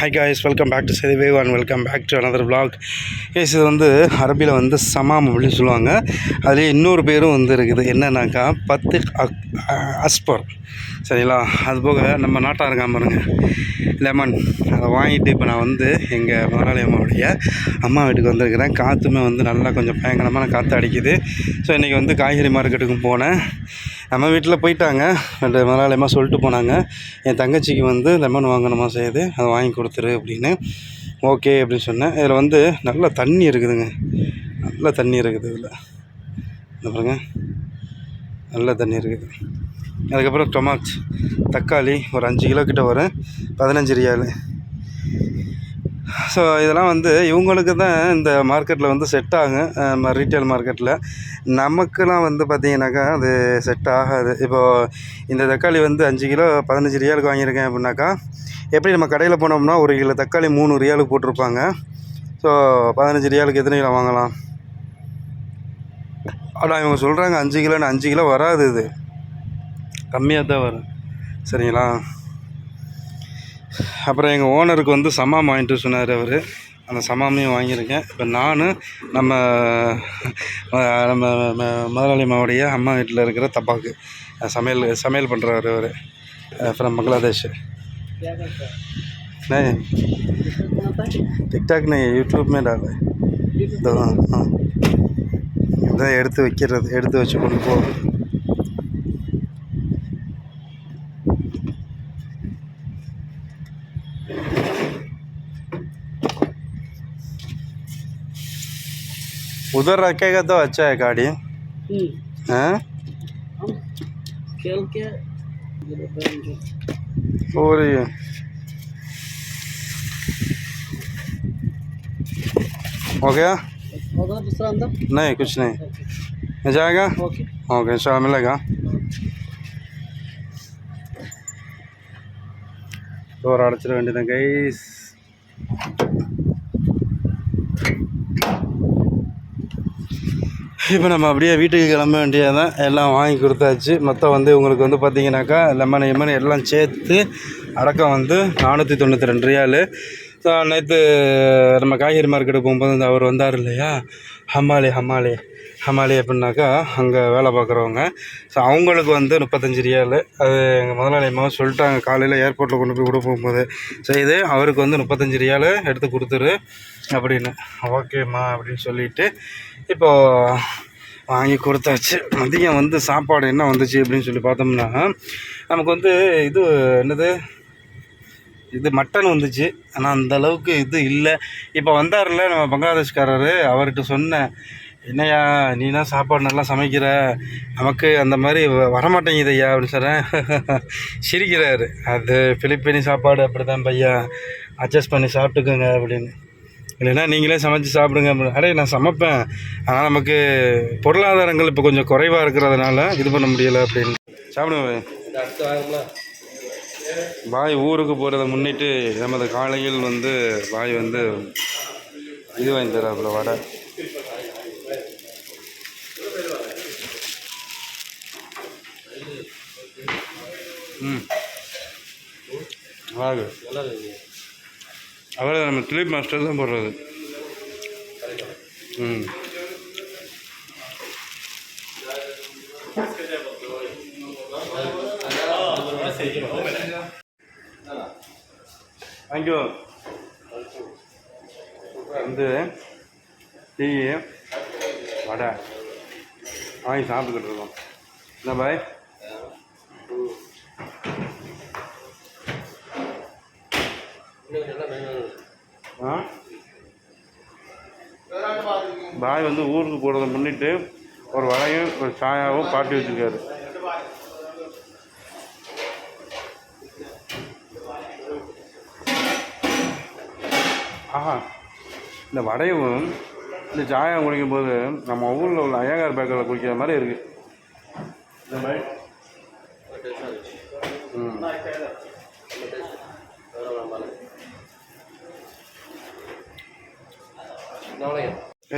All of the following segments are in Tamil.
Hi guys welcome back to சதிவேவ் and welcome back to another black case இது வந்து அரபியில் வந்து சமாம் அப்படின்னு சொல்லுவாங்க. அதுலேயே இன்னொரு பேரும் வந்து இருக்குது. என்னன்னாக்கா பத்து அக் அஸ்பர். சரிங்களா? அது போக நம்ம நாட்டாக இருக்காம பாருங்க. லெமன். அதை வாங்கிட்டு இப்போ நான் வந்து எங்கள் முதலாளி அம்மாவுடைய அம்மா வீட்டுக்கு வந்திருக்கிறேன். காற்றுமே வந்து நல்லா கொஞ்சம் பயங்கரமான காற்று அடிக்குது. ஸோ இன்றைக்கி வந்து காய்கறி மார்க்கெட்டுக்கும் போனேன். நம்ம வீட்டில் போயிட்டாங்க. ரெண்டு முதலாளி அம்மா சொல்லிட்டு போனாங்க. என் தங்கச்சிக்கு வந்து லெமன் வாங்கணுமா செய்யுது அதை வாங்கி கொடுத்துரு அப்படின்னு. ஓகே அப்படின்னு சொன்னேன். இதில் வந்து நல்ல தண்ணி இருக்குதுங்க. நல்ல தண்ணி இருக்குது இதில். இந்த பாருங்க. நல்ல தண்ணி இருக்குது. அதுக்கப்புறம் டொமாட் தக்காளி ஒரு அஞ்சு கிலோ கிட்ட வரும். பதினஞ்சு ரியாலு. ஸோ இதெல்லாம் வந்து இவங்களுக்கு தான் இந்த மார்க்கெட்டில் வந்து செட் ஆகும் ரீட்டைல் மார்க்கெட்டில் நமக்கெல்லாம் வந்து பார்த்திங்கனாக்கா அது செட் ஆகாது. இப்போது இந்த தக்காளி வந்து அஞ்சு கிலோ பதினஞ்சு ரியாலுக்கு வாங்கியிருக்கேன் அப்படின்னாக்கா எப்படி நம்ம கடையில் போனோம்னா ஒரு கிலோ தக்காளி மூணு ரியாலுக்கு போட்டிருப்பாங்க. ஸோ பதினஞ்சு ரியாலுக்கு எத்தனை கிலோ வாங்கலாம்? ஆனால் இவங்க சொல்கிறாங்க அஞ்சு கிலோன்னு அஞ்சு கிலோ வராது இது. கம்மியாக தான் வரும். சரிங்களா? அப்புறம் எங்கள் ஓனருக்கு வந்து சமாம் வாங்கிட்டு சொன்னார் அவர். அந்த சமாமையும் வாங்கியிருக்கேன். இப்போ நான் நம்ம நம்ம ம- முதலாளி அம்மாவுடைய அம்மா வீட்டில் இருக்கிற தப்பாக்கு சமையல் சமையல் பண்ணுறவர் அவர். ஃப்ரம் பங்களாதேஷ். नहीं टिकटॉक नहीं यूट्यूब में डाला है तो हाँ இதான் எடுத்து வைக்கிறது எடுத்து வச்சு கொண்டு போகிறது उधर रखेगा तो अच्छा है गाड़ी हम्म, हाँ हम खेल के इधर बैठ जाओ। हो रही है हो गया होगा दूसरा अंदर नहीं कुछ नहीं ओके मिल जाएगा ओके ओके इंशाल्लाह मिलेगा டோர் அடைச்சிட வேண்டியதான் கைஸ் இப்போ நம்ம அப்படியே வீட்டுக்கு கிளம்ப வேண்டியதான் எல்லாம் வாங்கி கொடுத்தாச்சு. மொத்தம் வந்து உங்களுக்கு வந்து பார்த்தீங்கன்னாக்கா லெமன் எம்மன் எல்லாம் சேர்த்து அடக்கம் வந்து நானூற்றி தொண்ணூற்றி ரெண்டு ரியாலு. ஸோ நேற்று நம்ம காய்கறி மார்க்கெட்டு போகும்போது வந்து அவர் வந்தார் இல்லையா? ஹமாலி ஹமாலி ஹமாலி அப்படின்னாக்கா அங்கே வேலை பார்க்குறவங்க. ஸோ அவங்களுக்கு வந்து முப்பத்தஞ்சு ரியாலு. அது எங்கள் முதலாளி அம்மாவும் சொல்லிட்டாங்க. காலையில் ஏர்போர்ட்டில் கொண்டு போய் விட போகும்போது. ஸோ இது அவருக்கு வந்து முப்பத்தஞ்சு ரியாலு எடுத்து கொடுத்துரு. அப்படின்னு. ஓகேம்மா அப்படின்னு சொல்லிட்டு இப்போது வாங்கி கொடுத்தாச்சு. மதியம் வந்து சாப்பாடு என்ன வந்துச்சு அப்படின்னு சொல்லி பார்த்தோம்னா நமக்கு வந்து இது என்னது? இது மட்டன் வந்துச்சு. ஆனால் அந்த அளவுக்கு இது இல்லை. இப்போ வந்தார்ல நம்ம பங்களாதேஷ்காரர் அவர்கிட்ட சொன்னேன் என்னய்யா நீனா சாப்பாடு நல்லா சமைக்கிற? நமக்கு அந்த மாதிரி வ- வரமாட்டேங்குது ஐயா அப்படின்னு சொல்கிறேன் சிரிக்கிறாரு. அது பிலிப்பினி சாப்பாடு அப்படி தான் பையா. அட்ஜஸ்ட் பண்ணி சாப்பிட்டுக்கோங்க அப்படின்னு. இல்லைன்னா நீங்களே சமைச்சு சாப்பிடுங்க அப்படின்னு. அடே நான் சமைப்பேன். ஆனால் நமக்கு பொருளாதாரங்கள் இப்போ கொஞ்சம் குறைவாக இருக்கிறதுனால இது பண்ண முடியலை அப்படின்னு. சாப்பிடுவேன் பாய். ஊருக்கு போகிறத முன்னிட்டு நமது காலையில் வந்து பாய் வந்து இது வாங்கி தராப்புல வடை. ம். வாகு அவ்வளோ நம்ம திலீப் மாஸ்டர் தான் போடுறது. ம். தேங்க்யூ வந்து டீ வடை வாங்கி சாப்பிட்டுக்கிட்டு இருக்கோம். என்ன பாய் ஆ பாய் வந்து ஊருக்கு போகிறத முன்னிட்டு ஒரு வடையும் ஒரு சாயாவும் காட்டி வச்சுருக்காரு. ஆஹா இந்த வடையும் இந்த சாயம் குடிக்கும் போது நம்ம ஊரில் உள்ள ஐயங்கார் பேக்கரில் குடிக்கிற மாதிரி இருக்குது ம்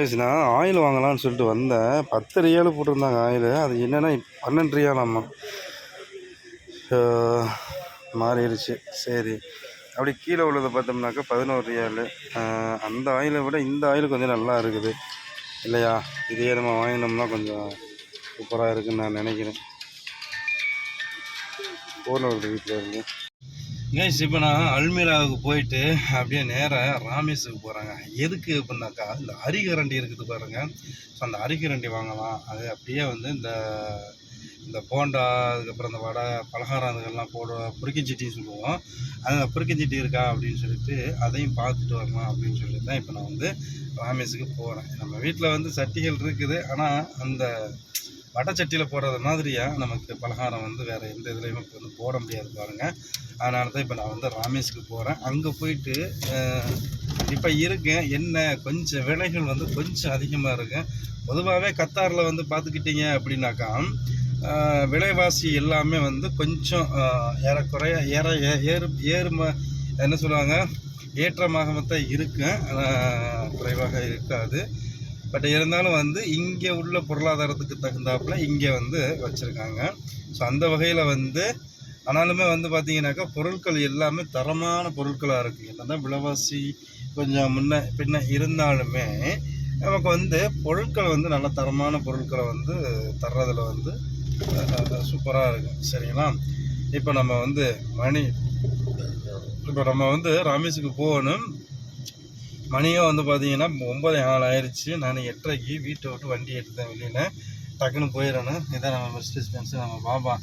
ஏஸ் நான் ஆயில் வாங்கலாம்னு சொல்லிட்டு வந்தேன். பத்து ரியாலு போட்டிருந்தாங்க ஆயில். அது என்னென்னா பன்னெண்டு ரியாலாமா மாறிடுச்சு. சரி. அப்படி கீழே உள்ளதை பார்த்தோம்னாக்கா பதினோரு ரியாலு அந்த ஆயிலை விட இந்த ஆயில் கொஞ்சம் நல்லா இருக்குது. இல்லையா? இதையே நம்ம வாங்கினோம்னா கொஞ்சம் சூப்பராக இருக்குன்னு நான் நினைக்கிறேன். போன ஒரு வீட்டில் இருந்து. கைஸ் இப்போ நான் அல்மீராவுக்கு போயிட்டு அப்படியே நேராக ராமேஸுக்கு போகிறாங்க எதுக்கு அப்படின்னாக்கா இந்த அரிகரண்டி இருக்குது பாருங்கள் ஸோ அந்த அரிகரண்டி வாங்கலாம். அது அப்படியே வந்து இந்த இந்த போண்டா அதுக்கப்புறம் இந்த வடை பலகாரம் அதுக்கெல்லாம் போட புரிக்கஞ்சிட்டின்னு சொல்லுவோம். அந்த புரிக்கஞ்சிட்டி இருக்கா அப்படின்னு சொல்லிட்டு அதையும் பார்த்துட்டு வரலாம் அப்படின்னு சொல்லிட்டு தான் இப்போ நான் வந்து ராமேஸுக்கு போகிறேன் நம்ம வீட்டில் வந்து சட்டிகள் இருக்குது. ஆனால் அந்த வடை சட்டியில் போடுறது மாதிரியா? நமக்கு பலகாரம் வந்து வேறு எந்த இதுலேயுமே இப்போ வந்து போட முடியாது பாருங்கள் அதனால தான் இப்போ நான் வந்து ராமேஷுக்கு போகிறேன் அங்கே போயிட்டு இப்போ இருக்கேன் என்ன கொஞ்சம் விலைகள் வந்து கொஞ்சம் அதிகமாக இருக்கும் பொதுவாகவே கத்தாரில் வந்து பார்த்துக்கிட்டீங்க அப்படின்னாக்கா விலைவாசி எல்லாமே வந்து கொஞ்சம் ஏறக்குறைய ஏற ஏ- ஏறு ஏறும என்ன சொல்லுவாங்க? ஏற்றமாக தான் இருக்கும் குறைவாக இருக்காது. பட் இருந்தாலும் வந்து இங்கே உள்ள பொருளாதாரத்துக்கு தகுந்தாப்புல இங்கே வந்து வச்சுருக்காங்க. ஸோ அந்த வகையில் வந்து ஆனாலுமே வந்து பார்த்தீங்கன்னாக்கா பொருட்கள் எல்லாமே தரமான பொருட்களாக இருக்குது என்னதான் விலைவாசி கொஞ்சம் முன்ன பின்ன இருந்தாலுமே நமக்கு வந்து பொருட்கள் வந்து நல்ல தரமான பொருட்களை வந்து தர்றதில் வந்து சூப்பராக இருக்கும் சரிங்களா? இப்போ நம்ம வந்து மணி இப்போ நம்ம வந்து ராமேஷுக்கு போகணும். மணியும் வந்து பார்த்தீங்கன்னா ஒன்பது நாள் ஆயிடுச்சு நான் எட்டரைக்கு வீட்டை விட்டு வண்டி எடுத்தேன் வெளியில். டக்குன்னு போயிடணும் இதான் நம்ம மிஸ்டர் பென்ஸ் நம்ம பாபா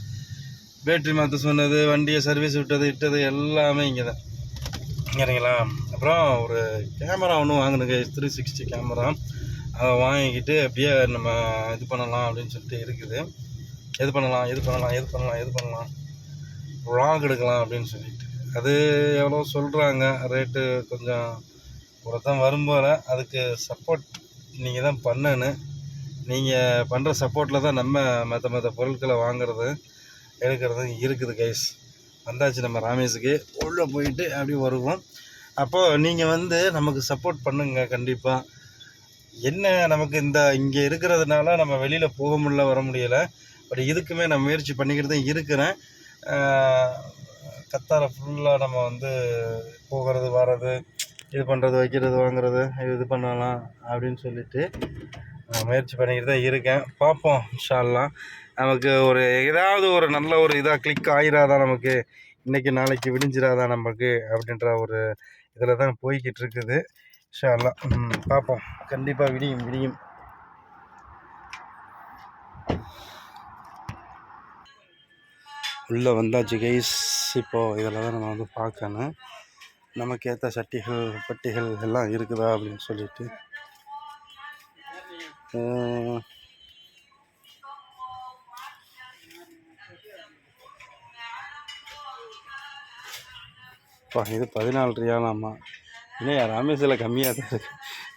பேட்ரி மாற்ற சொன்னது வண்டியை சர்வீஸ் விட்டது இட்டது எல்லாமே இங்கே தான் சரிங்களா அப்புறம் ஒரு கேமரா ஒன்று வாங்கினுங்க த்ரீ சிக்ஸ்டி கேமரா அதை வாங்கிக்கிட்டு அப்படியே நம்ம இது பண்ணலாம் அப்படின்னு சொல்லிட்டு இருக்குது. எது பண்ணலாம் எது பண்ணலாம் எது பண்ணலாம் எது பண்ணலாம். vlog எடுக்கலாம் அப்படின்னு சொல்லிட்டு. அது எவ்வளோ சொல்கிறாங்க ரேட்டு கொஞ்சம் ஒருத்தன் வரும்போல் அதுக்கு சப்போர்ட் நீங்கள் தான் பண்ணணும். நீங்கள் பண்ணுற சப்போர்ட்டில் தான் நம்ம மற்ற மற்ற பொருட்களை வாங்குறது எடுக்கிறது இருக்குது கைஸ் வந்தாச்சு நம்ம ராமேஷுக்கு. உள்ளே போயிட்டு அப்படியே வருவோம். அப்போது நீங்கள் வந்து நமக்கு சப்போர்ட் பண்ணுங்க கண்டிப்பாக என்ன நமக்கு இந்த இங்கே இருக்கிறதுனால நம்ம வெளியில் போக முடியல வர முடியலை. பட் இதுக்குமே நான் முயற்சி பண்ணிக்கிட்டு தான் இருக்கிறேன். கத்தாரை ஃபுல்லாக நம்ம வந்து போகிறது வர்றது. இது பண்ணுறது வைக்கிறது வாங்குறது இது பண்ணலாம் அப்படின்னு சொல்லிட்டு முயற்சி பண்ணிக்கிட்டு தான் இருக்கேன். பார்ப்போம் ஷால்லாம் நமக்கு ஒரு ஏதாவது ஒரு நல்ல ஒரு இதாக கிளிக் ஆயிராதான் நமக்கு இன்றைக்கி நாளைக்கு விடிஞ்சிராதா நமக்கு அப்படின்ற ஒரு இதில் தான் போய்கிட்டு இருக்குது. ஷால்லாம் பார்ப்போம். கண்டிப்பாக விடியும் விடியும். உள்ளே வந்தாச்சு கைஸ் இப்போது இதில் தான் நம்ம வந்து பார்க்கணும். நமக்கு ஏற்ற சட்டிகள் பட்டிகள் எல்லாம் இருக்குதா அப்படின்னு சொல்லிட்டு. அஹ், இது பதினாலு ரியாலாமா? இல்லையா ரமேஷில் கம்மியாக தான் இருக்கு.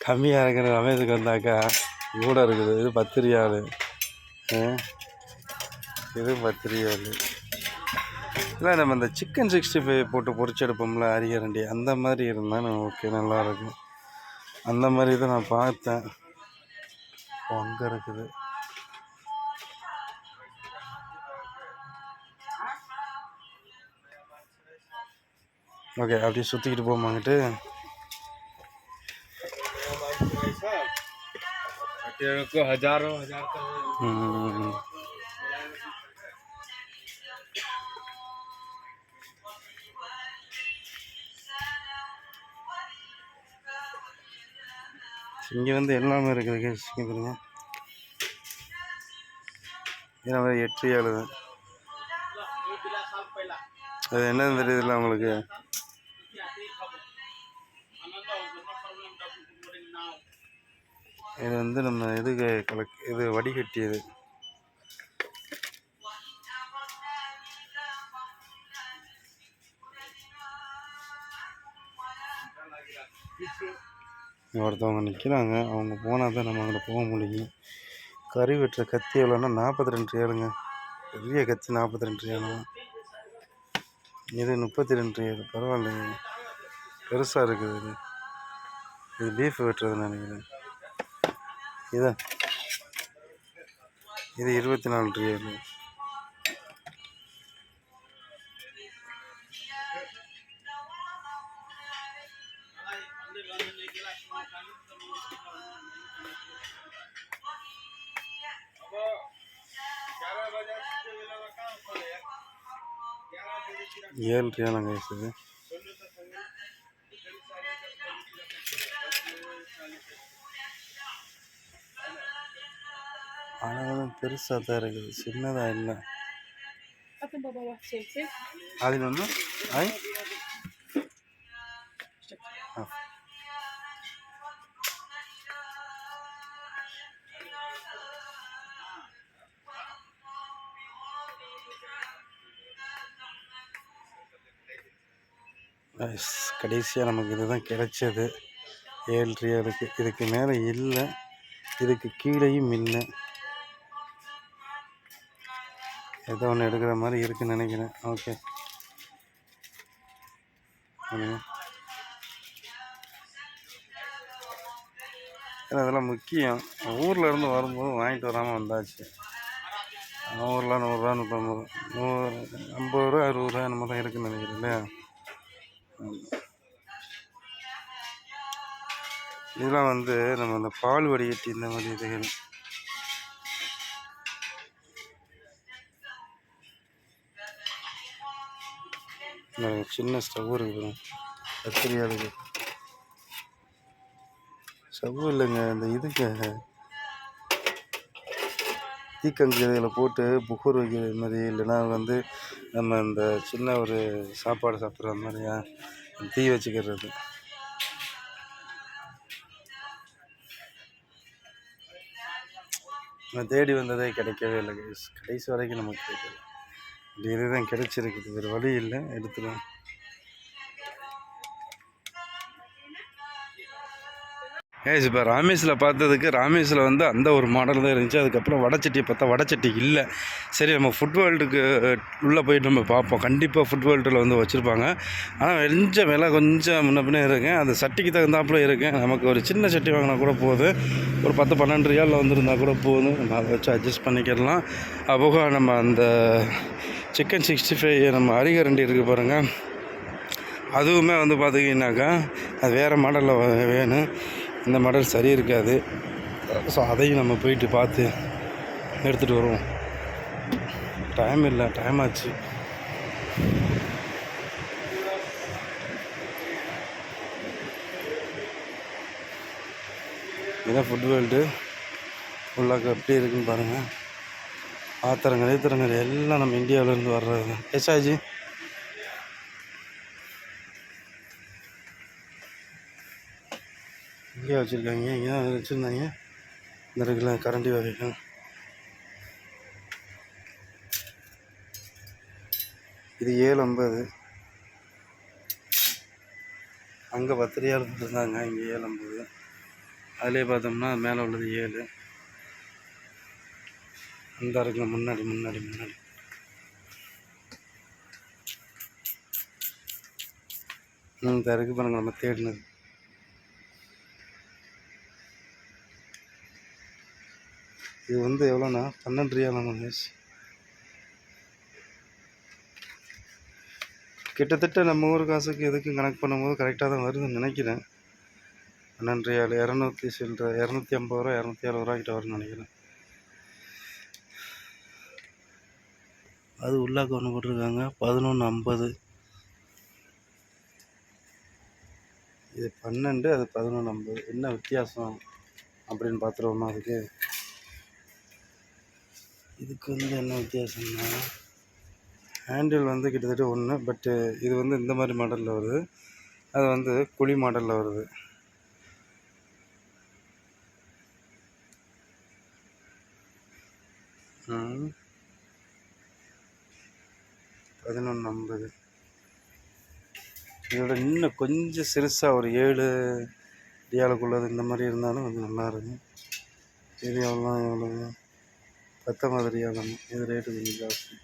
கம்மியாக இருக்கிற ரமேஷுக்கு வந்தாக்கா கூட இருக்குது. இது பத்து ரியாலு. இது பத்து ரியாலு. இல்லை நம்ம இந்த சிக்கன் சிக்ஸ்டி ஃபைவ் போட்டு பொறிச்செடுப்போம்ல அரிகரண்டி அந்த மாதிரி இருந்தால் நம்ம ஓகே நல்லாயிருக்கும் அந்த மாதிரி இதை நான் பார்த்தேன். அங்கே இருக்குது. ஓகே அப்படியே சுற்றிக்கிட்டு போமாங்கிட்டு ஹஜாரோ ஹஜார் இங்கே வந்து எல்லாமே இருக்குது கேஸ் இங்கே பாருங்க. இது மாதிரி எட்டு ஏழு. தான். அது என்னன்னு தெரியுதுல்ல உங்களுக்கு? இது வந்து நம்ம இதுக்கு கலக் இது வடிகட்டியது? இங்க ஒருத்தவங்க நிற்கிறாங்க அவங்க போனால் தான் நம்ம அங்கே போக முடியும். கறி வெட்டுற கத்தி எவ்வளோன்னா நாற்பத்தி ரெண்டு ஏழுங்க பெரிய கத்தி நாற்பத்தி ரெண்டு ஏழு இது முப்பத்தி ரெண்டு ஏழு பரவாயில்லைங்க. பெருசாக இருக்குது இது. இது பீஃப் வெட்டுறது நினைக்கிறேன். இதான். இது இருபத்தி நாலு ஏழு ஏழு ரியாலுங்க இது ஆனால் பெருசாக தான் இருக்குது. சின்னதாக இல்லை. அதில் வந்து ஐ? ஆ. கடைசியாக நமக்கு இதுதான் கிடைச்சது. ஏழு இருக்குது இதுக்கு மேலே இல்லை. இதுக்கு கீழேயும் இல்லை. ஏதோ ஒன்று எடுக்கிற மாதிரி இருக்குன்னு நினைக்கிறேன். ஓகே ஏன்னா அதெல்லாம் முக்கியம். ஊரில் இருந்து வரும்போது வாங்கிட்டு வராமல் வந்தாச்சு. ஊரில் நூறுரூவா நூற்றம்பது நூறு ஐம்பது ரூபா அறுபது ரூபா என்னமோ தான் இருக்குன்னு நினைக்கிறேன் இல்லையா? இதெல்லாம் வந்து நம்ம அந்த பால் வடிகட்டி இந்த மாதிரி இதுகள். சின்ன ஸ்டவ் இருக்குது. கத்திரியா ஸ்டவ் இல்லைங்க இந்த இதுக்கு. தீக்கங்கு இதில் போட்டு புகூர் வைக்கிற மாதிரி இல்லைன்னா வந்து நம்ம இந்த சின்ன ஒரு சாப்பாடு சாப்பிட்ற மாதிரியா? தீ வச்சுக்கிறது. நான் தேடி வந்ததே கிடைக்கவே இல்லை கடைசி வரைக்கும் நமக்கு கிடைக்கல. இது இதுதான் கிடைச்சிருக்குது. வேறு வழி இல்லை. எடுத்துருவோம் ஏஸ் இப்போ ராமேஸில் பார்த்ததுக்கு ராமேஸில் வந்து அந்த ஒரு மாடல் தான் இருந்துச்சு. அதுக்கப்புறம் வடச்சட்டியை பார்த்தா வடச்சட்டி இல்லை. சரி நம்ம ஃபுட் வேர்ல்டுக்கு உள்ளே போயிட்டு நம்ம பார்ப்போம். கண்டிப்பாக ஃபுட் வேர்ல்டில் வந்து வச்சுருப்பாங்க. ஆனால் கொஞ்சம் விலை கொஞ்சம் முன்ன பின்னே இருக்கேன் அந்த சட்டிக்கு தகுந்தாப்புல இருக்கேன் நமக்கு ஒரு சின்ன சட்டி வாங்கினா கூட போதும் ஒரு பத்து பன்னெண்டு ரியாலில் வந்துருந்தா கூட போதும். நம்ம அதை வச்சு அட்ஜஸ்ட் பண்ணிக்கிடலாம். அப்போக நம்ம அந்த சிக்கன் சிக்ஸ்டி ஃபைவ் நம்ம அரிகரண்டி இருக்குது பாருங்கள் அதுவுமே வந்து பார்த்தீங்கன்னாக்கா அது வேறு மாடலில் வேணும். இந்த மாடல் சரி இருக்காது. ஸோ அதையும் நம்ம போயிட்டு பார்த்து எடுத்துகிட்டு வருவோம். டைம் இல்லை டைம் ஆச்சு. இதான் ஃபுட் வேர்ல்டு ஃபுல்லாக எப்படி இருக்குன்னு பாருங்கள் ஆத்திரங்கள் ஈத்திரங்கள் எல்லாம் நம்ம இந்தியாவிலேருந்து வர்றது. தான் எச்சாஜி இங்கே வச்சுருக்காங்க இங்கே தான் வச்சுருந்தாங்க. இந்த இருக்குல்ல கரண்டி வகைகள் இது ஏழு ஐம்பது அங்கே பத்திரிகை இருந்துருந்தாங்க இருந்தாங்க இங்கே ஏழு ஐம்பது அதிலே பார்த்தோம்னா மேலே உள்ளது ஏழு. அந்த இருக்குல்ல முன்னாடி முன்னாடி முன்னாடி. ம் இந்த இருக்கு நம்ம தேடினது. இது வந்து எவ்வளோண்ணா? பன்னெண்டு ரியாலாமா மகேஷ்? கிட்டத்தட்ட நம்ம ஊர் காசுக்கு எதுக்கும் கணக்கு பண்ணும்போது கரெக்டாக தான் வருதுன்னு நினைக்கிறேன். பன்னெண்டு ரியால் இரநூத்தி சில்லற இரநூத்தி ஐம்பது ரூபா இரநூத்தி அறுபது ரூபா கிட்ட வரும்னு நினைக்கிறேன். அது உள்ளாக்க ஒன்று போட்டிருக்காங்க. பதினொன்று ஐம்பது. இது பன்னெண்டு அது பதினொன்று ஐம்பது. என்ன வித்தியாசம் அப்படின்னு பார்த்துருவோமா அதுக்கு. இதுக்கு வந்து என்ன வித்தியாசம்னா ஹேண்டில் வந்து கிட்டத்தட்ட ஒன்று பட்டு இது வந்து இந்த மாதிரி மாடலில் வருது. அது வந்து குழி மாடலில் வருது. பதினொன்று ஐம்பது. இதோட இன்னும் கொஞ்சம் சிறுசாக ஒரு ஏழு அடியாளுக்குள்ளது இந்த மாதிரி இருந்தாலும் கொஞ்சம் நல்லா இருக்கும். இது எவ்வளோ எவ்வளோ பத்தொம்பது ரியாலம் இது ரேட்டு கொஞ்சம் ஜாஸ்தி.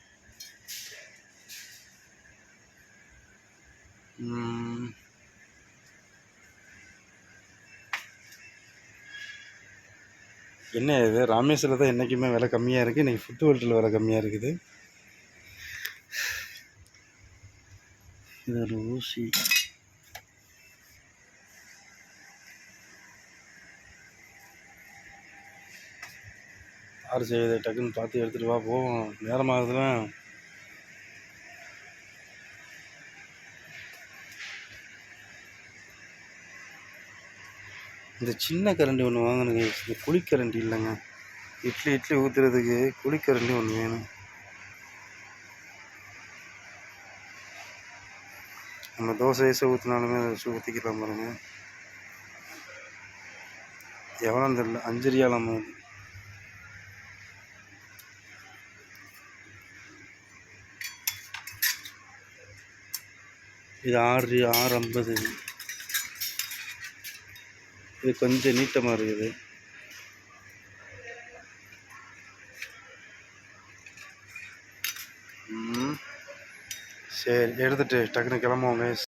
என்ன இது? ராமேஸ்வரில் தான் என்றைக்குமே விலை கம்மியாக இருக்குது இன்றைக்கி ஃபுட் வேல்ட்டில் விலை கம்மியாக இருக்குது. இது ஒரு ஊசி. யார் செய்யுது டக்குன்னு பார்த்து எடுத்துகிட்டு வா போவோம். நேரமாகுதுல. இந்த சின்ன கரண்டி ஒன்று வாங்கணுங்க. இந்த குழிக்கரண்டி இல்லைங்க. இட்லி இட்லி ஊற்றுறதுக்கு குழிக்கரண்டி ஒன்று வேணும். நம்ம தோசை ஈசை ஊற்றினாலுமே அதை வச்சு ஊற்றிக்கலாம் பாருங்கள் எவ்வளோன்னு தெரியல. அஞ்சு ரியாலாம் இது ஆறு ஆறு ஐம்பது இது கொஞ்சம் நீட்டமாக இருக்குது. சரி எடுத்துட்டு டக்குன்னு கிளம்புவோம்.